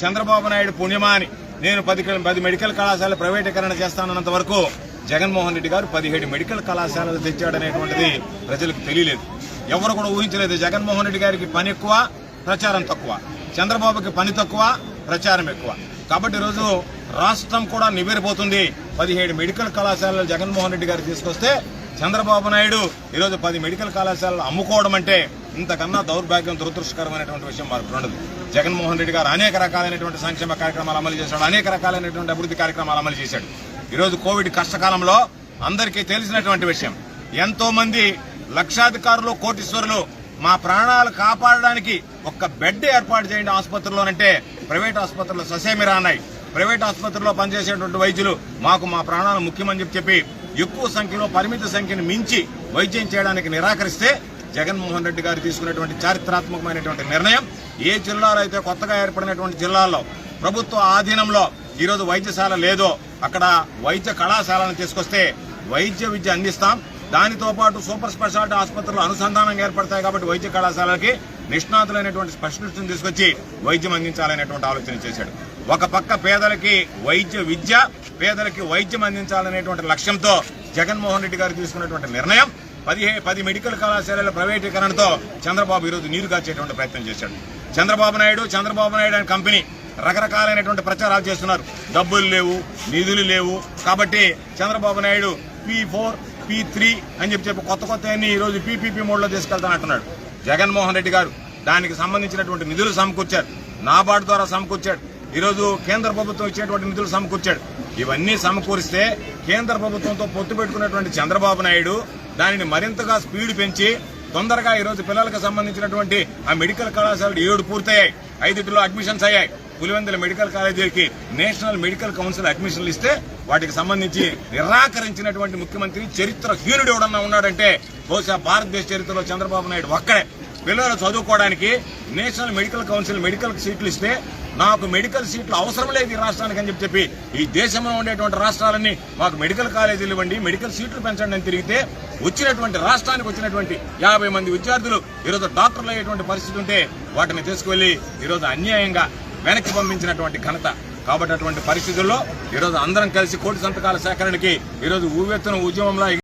చంద్రబాబు నాయుడు పుణ్యమాని. నేను పది పది మెడికల్ కళాశాల ప్రైవేటీకరణ చేస్తానన్నంత వరకు జగన్మోహన్ రెడ్డి గారు పదిహేడు మెడికల్ కళాశాలలు తెచ్చాడనేటువంటిది ప్రజలకు తెలియలేదు. ఎవరు కూడా ఊహించలేదు. జగన్మోహన్ రెడ్డి గారికి పని ఎక్కువ ప్రచారం తక్కువ. చంద్రబాబుకి పని తక్కువ ప్రచారం ఎక్కువ. కాబట్టి ఈరోజు రాష్ట్రం కూడా నివేరిపోతుంది పదిహేడు మెడికల్ కళాశాలలు జగన్మోహన్ రెడ్డి గారు తీసుకొస్తే చంద్రబాబు నాయుడు ఈరోజు పది మెడికల్ కళాశాలలు అమ్ముకోవడం అంటే ఇంతకన్నా దౌర్భాగ్యం దురదృష్టకరమైనటువంటి విషయం మనకు ఉండదు. జగన్మోహన్ రెడ్డి గారు అనేక రకాలైనటువంటి సంక్షేమ కార్యక్రమాలు అమలు చేశాడు అనేక రకాలైనటువంటి అభివృద్ధి కార్యక్రమాలు అమలు చేశాడు. ఈరోజు కోవిడ్ కష్టకాలంలో అందరికీ తెలిసినటువంటి విషయం ఎంతో మంది లక్షాధికారులు కోటీశ్వరులు మా ప్రాణాలు కాపాడడానికి ఒక్క బెడ్ ఏర్పాటు చేయండి ఆసుపత్రిలోనంటే ప్రైవేట్ ఆసుపత్రులు ససేమిరా అన్నాయి. ప్రైవేట్ ఆసుపత్రిలో పనిచేసేటువంటి వైద్యులు మాకు మా ప్రాణాలు ముఖ్యమని చెప్పి ఎక్కువ సంఖ్యలో పరిమిత సంఖ్యను మించి వైద్యం చేయడానికి నిరాకరిస్తే జగన్మోహన్ రెడ్డి గారు తీసుకున్నటువంటి చారిత్రాత్మకమైనటువంటి నిర్ణయం. ఏ జిల్లాలో అయితే కొత్తగా ఏర్పడినటువంటి జిల్లాల్లో ప్రభుత్వ ఆధీనంలో ఈరోజు వైద్యశాల లేదో అక్కడ వైద్య కళాశాలను తీసుకొస్తే వైద్య విద్య అందిస్తాం. దానితో పాటు సూపర్ స్పెషాలిటీ ఆసుపత్రులు అనుసంధానంగా ఏర్పడతాయి కాబట్టి వైద్య కళాశాలకి నిష్ణాతులైనటువంటి స్పెషలిస్టులను తీసుకొచ్చి వైద్యం అందించాలనేటువంటి ఆలోచన చేశాడు. ఒక పక్క పేదలకి వైద్య విద్య పేదలకి వైద్యం అందించాలనేటువంటి లక్ష్యంతో జగన్మోహన్ రెడ్డి గారు తీసుకున్నటువంటి నిర్ణయం. పదిహే పది మెడికల్ కళాశాలల ప్రైవేటీకరణతో చంద్రబాబు ఈరోజు నీరు కాచేటువంటి ప్రయత్నం చేశాడు. చంద్రబాబు నాయుడు చంద్రబాబు నాయుడు అనే కంపెనీ రకరకాలైనటువంటి ప్రచారాలు చేస్తున్నారు. డబ్బులు లేవు నిధులు లేవు. కాబట్టి Chandrababu Naidu P four P three అని చెప్పి చెప్పి కొత్త కొత్త అన్ని ఈరోజు పీపీపీ మోడ్లో తీసుకెళ్తానంటున్నాడు. జగన్మోహన్ రెడ్డి గారు దానికి సంబంధించినటువంటి నిధులు సమకూర్చారు. నాబార్డు ద్వారా సమకూర్చాడు ఈరోజు కేంద్ర ప్రభుత్వం ఇచ్చేటువంటి నిధులు సమకూర్చాడు. ఇవన్నీ సమకూరిస్తే కేంద్ర ప్రభుత్వంతో పొత్తు పెట్టుకున్నటువంటి చంద్రబాబు నాయుడు దానిని మరింతగా స్పీడ్ పెంచి తొందరగా ఈరోజు పిల్లలకు సంబంధించినటువంటి ఆ మెడికల్ కళాశాలలు ఏడు పూర్తయ్యాయి. ఐదుటిలో అడ్మిషన్స్ అయ్యాయి. పులివెందుల మెడికల్ కాలేజీకి నేషనల్ మెడికల్ కౌన్సిల్ అడ్మిషన్లు ఇస్తే వాటికి సంబంధించి నిరాకరించినటువంటి ముఖ్యమంత్రి చరిత్ర హీనుడు ఎవడన్నా ఉన్నాడంటే బహుశా భారతదేశ చరిత్రలో చంద్రబాబు నాయుడు ఒక్కడే. పిల్లలు చదువుకోవడానికి నేషనల్ మెడికల్ కౌన్సిల్ మెడికల్ సీట్లు ఇస్తే నాకు మెడికల్ సీట్లు అవసరం లేదు ఈ రాష్ట్రానికి అని చెప్పి ఈ దేశంలో ఉండేటువంటి రాష్ట్రాలన్నీ మాకు మెడికల్ కాలేజీలు ఇవ్వండి మెడికల్ సీట్లు పెంచండి అని తిరిగితే వచ్చినటువంటి రాష్ట్రానికి వచ్చినటువంటి యాభై మంది విద్యార్థులు ఈరోజు డాక్టర్లు అయ్యేటువంటి పరిస్థితి ఉంటే వాటిని తీసుకువెళ్ళి ఈరోజు అన్యాయంగా వెనక్కి పంపించినటువంటి ఘనత. కాబట్టి అటువంటి పరిస్థితుల్లో ఈరోజు అందరం కలిసి కోటి సంతకాల సేకరణకి ఈరోజు ఊవెత్తున ఉద్యమంలో